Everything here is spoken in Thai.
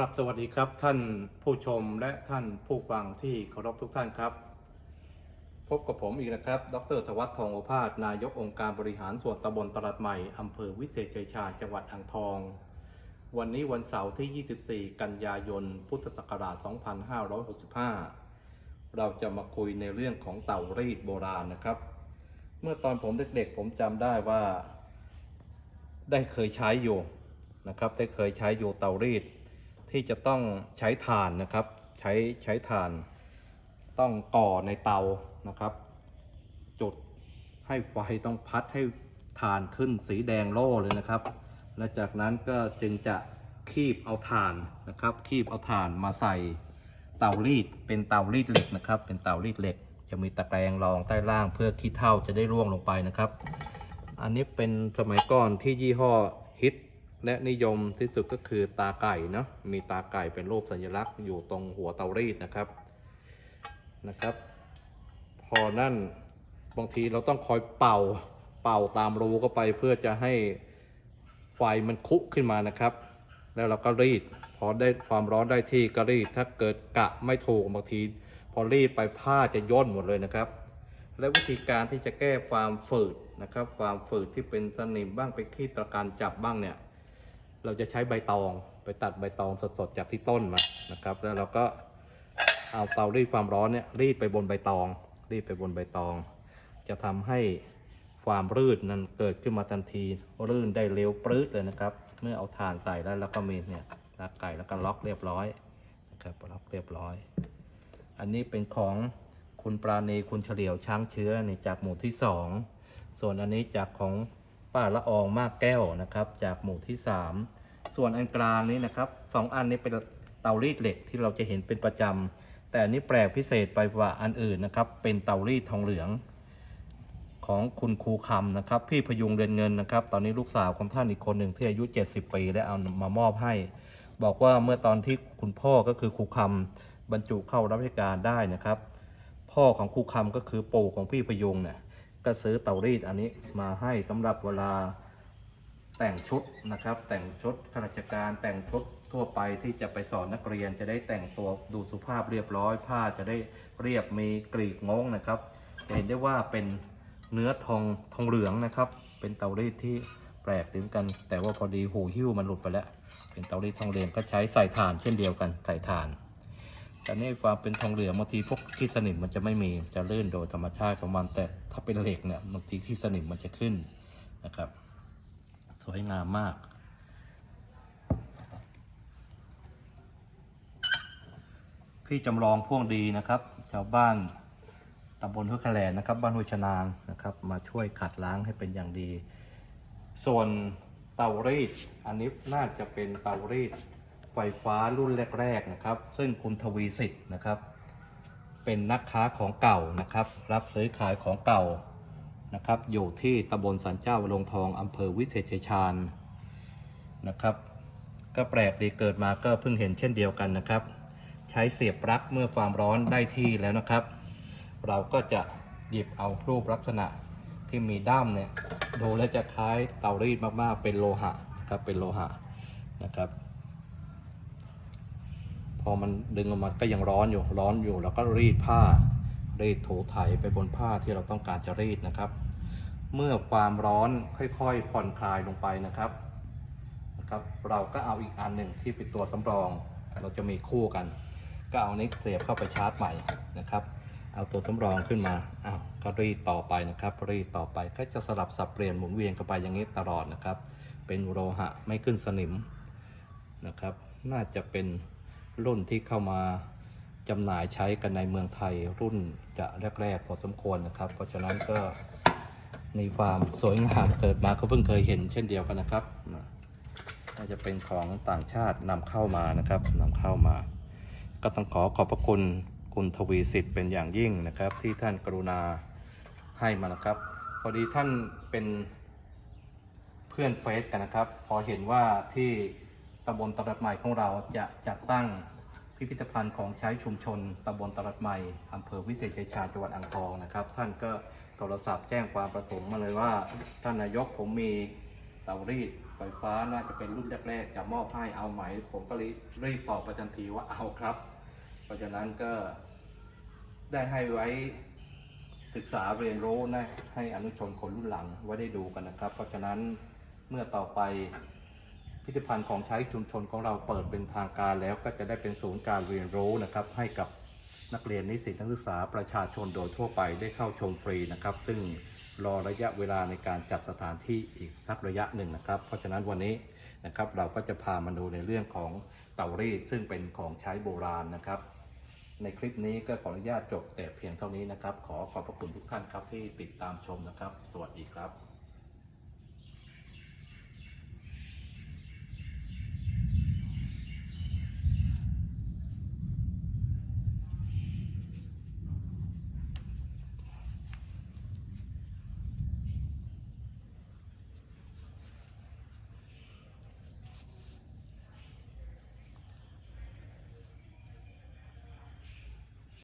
ครับสวัสดีครับท่านผู้ชมและท่านผู้ฟังที่เคารพทุกท่านครับ พบกับผมอีกนะครับ ดรธวัฒน์ทองโอภาส นายกองค์การบริหารส่วนตำบลตลาดใหม่ อำเภอวิเศษชัยชาญจังหวัดอ่างทอง วันนี้วันเสาร์ที่ 24 กันยายน พุทธศักราช 2565 เราจะมาคุยในเรื่องของเต่ารีดโบราณนะครับ เมื่อตอนผมเด็กๆ ผมจำได้ว่า ได้เคยใช้อยู่นะครับ ได้เคยใช้อยู่เตารีด ที่จะต้องใช้ถ่านนะครับ ใช้ใช้ถ่าน ต้องก่อในเตานะครับ จุดให้ไฟต้องพัดให้ถ่านขึ้นสีแดงโล่เลยนะครับ และจากนั้นก็จึงจะคีบเอาถ่านนะครับ คีบเอาถ่านมาใส่เตารีดเป็นเตารีดเหล็กนะครับ เป็นเตารีดเหล็ก จะมีตะแกรงรองใต้ล่างเพื่อขี้เถ้าจะได้ร่วงลงไปนะครับ อันนี้เป็นสมัยก่อนที่ยี่ห้อฮิต และนิยมที่สุดก็คือตาไก่เนาะมีตาไก่เป็นรูปสัญลักษณ์อยู่ตรงหัวเตารีดนะครับนะครับ พอนั่นบางทีเราต้องคอยเป่าเป่าตามรูเข้าไปเพื่อจะให้ไฟมันคุขึ้นมานะครับ แล้วเราก็รีด พอได้ความร้อนได้ที่ก็รีดถ้าเกิดกะไม่ถูกบางที พอรีดไปผ้าจะย่นหมดเลยนะครับ และวิธีการที่จะแก้ความฝืดนะครับ ความฝืดที่เป็นสนิมบ้างเป็นขี้ตะการจับบ้างเนี่ย เราจะใช้ใบตองไปตัดใบตองสดๆจากที่ต้นมานะครับ แล้วเราก็เอาเตารีดความร้อนเนี่ยรีดไปบนใบตอง รีดไปบนใบตอง จะทำให้ความรืดนั้นเกิดขึ้นมาทันทีรื่นได้เร็วปรืดเลยนะครับ เมื่อเอาถ่านใส่แล้วแล้วก็มีเนี่ยลักไก่แล้วก็ล็อกเรียบร้อยนะครับล็อกเรียบร้อย อันนี้เป็นของคุณปราณีคุณเฉลียวช้างเชื้อนี่จากหมู่ที่สองส่วนอันนี้จากของป้าละอองมากแก้วนะครับ จากหมู่ที่สาม ส่วนอันกลางนี้นะครับสองอันนี้เป็นเตารีดเหล็กที่เราจะเห็นเป็นประจำแต่อันนี้แปลกพิเศษไปกว่าอันอื่นนะครับ เป็นเตารีดทองเหลือง ของคุณครูคำนะครับ พี่พยุงเรือนเงินนะครับ ตอนนี้ลูกสาวของท่านอีกคนหนึ่งที่อายุ 70 ปีได้เอามามอบให้ บอกว่าเมื่อตอนที่คุณพ่อก็คือครูคำบรรจุเข้ารับราชการได้นะครับ พ่อของครูคำก็คือปู่ของพี่พยุงเนี่ยก็ซื้อเตารีดอันนี้มาให้สำหรับเวลา แต่งชุดนะครับ แต่งชุดข้าราชการแต่งชุดทั่วไปที่จะไปสอนนักเรียนจะได้แต่งตัวดูสุภาพเรียบร้อย ผ้าจะได้เรียบมีกรีกงงนะครับจะเห็นได้ว่าเป็นเนื้อทองทองเหลืองนะครับ เป็นเตารีดที่แปลกดีเหมือนกัน แต่ว่าพอดีหูหิ้วมันหลุดไปแล้ว เป็นเตารีดทองเหลืองก็ใช้ใส่ถ่านเช่นเดียวกันใส่ถ่านแต่นี่ความเป็นทองเหลืองบางทีพวกที่สนิมมันจะไม่มีจะเลื่อนโดยธรรมชาติของมันแต่ถ้าเป็นเหล็กเนี่ยบางทีที่สนิมมันจะขึ้นนะครับ สวยงามมาก พี่จำลองพ่วงดีนะครับ ชาวบ้านตำบลห้วยแคลนนะครับ บ้านห้วยชนางนะครับ มาช่วยขัดล้างให้เป็นอย่างดี ส่วนเตารีดอันนี้น่าจะเป็นเตารีดไฟฟ้ารุ่นแรก ๆ นะครับ ซึ่งคุณทวีสิทธิ์นะครับ เป็นนักค้าของเก่านะครับ รับซื้อขายของเก่า นะครับอยู่ที่ตำบลสันเจ้าลงทองอำเภอวิเศษชัยชาญนะครับ ก็แปลกดีเกิดมาก็เพิ่งเห็นเช่นเดียวกันนะครับ ใช้เสียบปลั๊กเมื่อความร้อนได้ที่แล้วนะครับ เราก็จะหยิบเอารูปลักษณะที่มีด้ามเนี่ยดูแล้วจะคล้ายเตารีดมากๆ เป็นโลหะนะครับเป็นโลหะนะครับ พอมันดึงออกมาก็ยังร้อนอยู่ร้อนอยู่ แล้วก็รีดผ้า รีดถูไถไปบนผ้าที่เราต้องการจะรีดนะครับ เมื่อความร้อนค่อยๆ ผ่อนคลายลงไปนะครับนะครับ เราก็เอาอีกอันหนึ่งที่เป็นตัวสำรอง เราจะมีคู่กัน ก็เอานี้เสียบเข้าไปชาร์จใหม่นะครับ เอาตัวสำรองขึ้นมาอ้าวก็รีดต่อไปนะครับ รีดต่อไปก็จะสลับสับเปลี่ยนหมุนเวียนกันไปอย่างนี้ตลอดนะครับ เป็นโลหะไม่ขึ้นสนิมนะครับ น่าจะเป็นรุ่นที่เข้ามา จำหน่ายใช้กันในเมืองไทยรุ่นจะแรกๆพอสมควรนะครับ เพราะฉะนั้นก็มีความสวยงามเกิดมาก็เพิ่งเคยเห็นเช่นเดียวกันนะครับน่าจะเป็นของต่างชาตินำเข้ามานะครับนำเข้ามา ก็ต้องขอขอบพระคุณคุณทวีสิทธิ์เป็นอย่างยิ่งนะครับ ที่ท่านกรุณาให้มานะครับ พอดีท่านเป็นเพื่อนเฟซกันนะครับ พอเห็นว่าที่ตำบลตลาดใหม่ของเราจะจัดตั้ง พิพิธภัณฑ์ของใช้ชุมชนตำบลตลาดใหม่อำเภอวิเศษชัยชาญจังหวัดอ่างทองนะครับ ท่านก็โทรศัพท์แจ้งความประสงค์มาเลยว่า ท่านนายกผมมีเตารีดไฟฟ้าน่าจะเป็นรุ่นแรกๆจะมอบให้เอาไหม ผมก็รีบตอบไปทันทีว่าเอาครับ เพราะฉะนั้นก็ได้ให้ไว้ศึกษาเรียนรู้นะให้อนุชนคนรุ่นหลังไว้ได้ดูกันนะครับ เพราะฉะนั้นเมื่อต่อไป พิพิธภัณฑ์ของใช้ชุมชนของเราเปิดเป็นทางการแล้วก็จะได้เป็นศูนย์การเรียนรู้นะครับให้กับนักเรียนนิสิตนักศึกษาประชาชนโดยทั่วไปได้เข้าชมฟรีนะครับ ซึ่งรอระยะเวลาในการจัดสถานที่อีกสักระยะหนึ่งนะครับ เพราะฉะนั้นวันนี้นะครับเราก็จะพามาดูในเรื่องของเตารีดซึ่งเป็นของใช้โบราณนะครับ ในคลิปนี้ก็ขออนุญาตจบแต่เพียงเท่านี้นะครับ ขอขอบพระคุณทุกท่านครับที่ติดตามชมนะครับ สวัสดีครับ